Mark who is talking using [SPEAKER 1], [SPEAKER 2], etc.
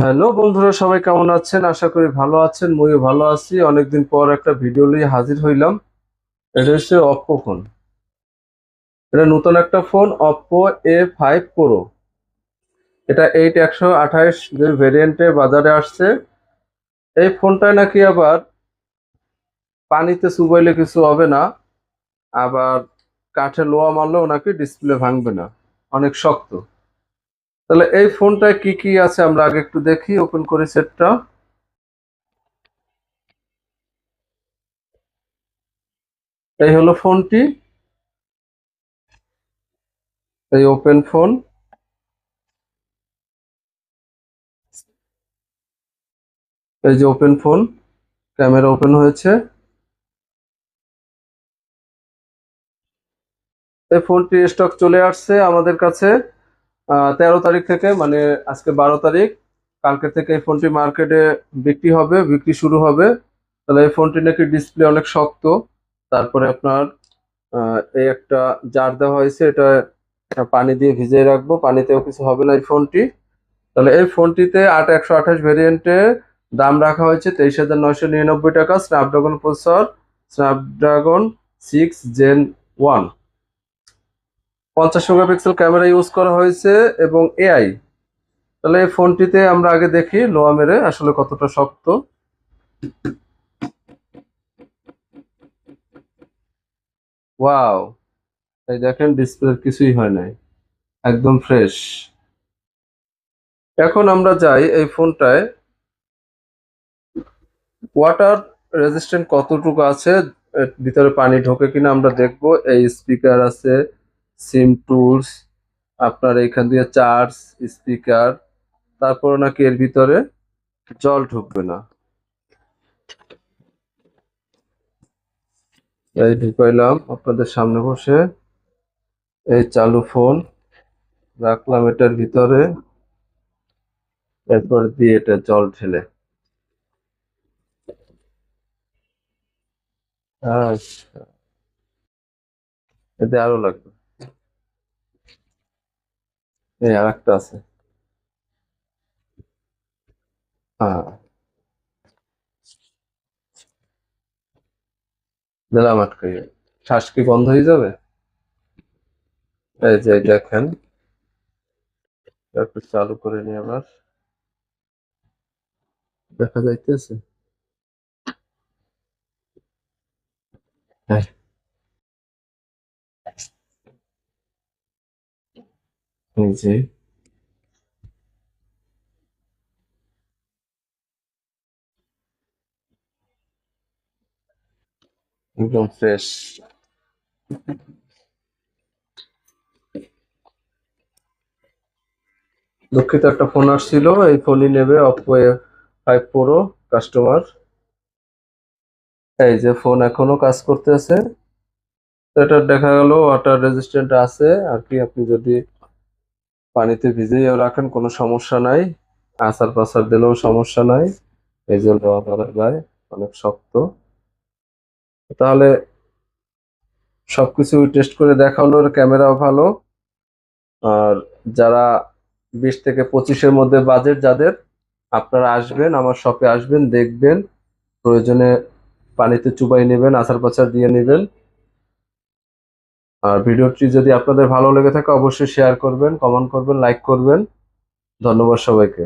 [SPEAKER 1] Hello বন্ধুরা, সবাই কেমন আছেন? আশা করি ভালো আছেন মইও ভালো আছি। অনেকদিন পর একটা ভিডিও নিয়ে হাজির হইলাম। এটা হচ্ছে অপ্পো ফোন এটা নতুন একটা phone Oppo A five pro এটা এইট একশো আঠাইশ ভেরিয়েন্টে বাজারে আসছে। এই ফোনটায় নাকি আবার পানিতে চুবাইলে কিছু হবে না, আবার কাঠে লোয়া মারলেও নাকি ডিসপ্লে ভাঙবে না। অনেক শক্ত। তাহলে এই ফোনটায় কি কি আছে আমরা আগে একটু দেখি ওপেন করে সেটটা এই হলো ফোনটি। এই ওপেন ফোন এই যে ওপেন ফোন ক্যামেরা ওপেন হয়েছে। এই ফোনটি স্টক চলে আসছে আমাদের কাছে। তেরো তারিখ থেকে মানে আজকে বারো তারিখ কালকে থেকে এই ফোনটি মার্কেটে বিক্রি হবে, বিক্রি শুরু হবে। তাহলে এই ফোনটি নাকি ডিসপ্লে অনেক শক্ত। তারপরে আপনার এই একটা জার দেওয়া হয়েছে, এটা পানি দিয়ে ভিজিয়ে রাখব, পানিতেও কিছু হবে না এই ফোনটি। তাহলে এই ফোনটিতে আট, একশো আঠাশ ভেরিয়েন্টে দাম রাখা হয়েছে, তেইশ হাজার নয়শো নিরানব্বই টাকা Snapdragon processor Snapdragon six gen one পঞ্চাশ মেগাপিক্সেল ক্যামেরা ইউজ করা হয়েছে এবং এআই তাহলে এই ফোনটিতে আমরা আগে দেখি লোয়া মেরে আসলে কতটা শক্ত। ওয়াও, এই দেখেন ডিসপ্লে কিছুই হয় নাই, একদম ফ্রেশ। এখন আমরা যাই এই ফোনটায়। ওয়াটার রেজিস্ট্যান্ট কতটুকু আছে? ভিতরে পানি ঢোকে কিনা আমরা দেখব। এই স্পিকার আছে সিম টুলস আপনার এখান দিয়ে চার্জ স্পিকার তারপর নাকি এর ভিতরে জল ঢুকবে না। এই ঢুকাইলাম, আপনাদের সামনে বসে। এই চালু ফোন রাখলাম এটার ভিতরে। এরপর দিয়ে এটা জল ঢেলে। আচ্ছা। এতে আরও লাগবে। এই আর একটা আছে হ্যাঁ দিলাম আটকাই শ্বাস কি বন্ধ হয়ে যাবে এই যে দেখেন একটু চালু করে নিই আবার দেখা যাইতেছে হ্যাঁ এই একদম ফ্রেশ দুঃখিত, একটা ফোন আসছিল, এই ফোনই নেবে অপো ফাইভ প্রো কাস্টমার এই যে ফোন এখনও কাজ করতেছে। এটা দেখা গেল ওয়াটার রেজিস্ট্যান্ট আছে। আর কি, আপনি যদি পানিতে ভিজিয়েও রাখেন, কোনো সমস্যা নাই। আচার পাচার দিলেও সমস্যা নাই। এই করা যায়, অনেক শক্ত। তাহলে সবকিছু টেস্ট করে দেখা ক্যামেরাও ভালো। আর যারা বিশ থেকে পঁচিশের মধ্যে বাজেট যাদের, আপনারা আসবেন, আমার শপে আসবেন, দেখবেন। প্রয়োজনে পানিতে চুবাই নেবেন, আচার পাচার দিয়ে নেবেন। আর ভিডিওটি যদি আপনাদের ভালো লেগে থাকে, অবশ্যই শেয়ার করবেন কমেন্ট করবেন লাইক করবেন। ধন্যবাদ সবাইকে।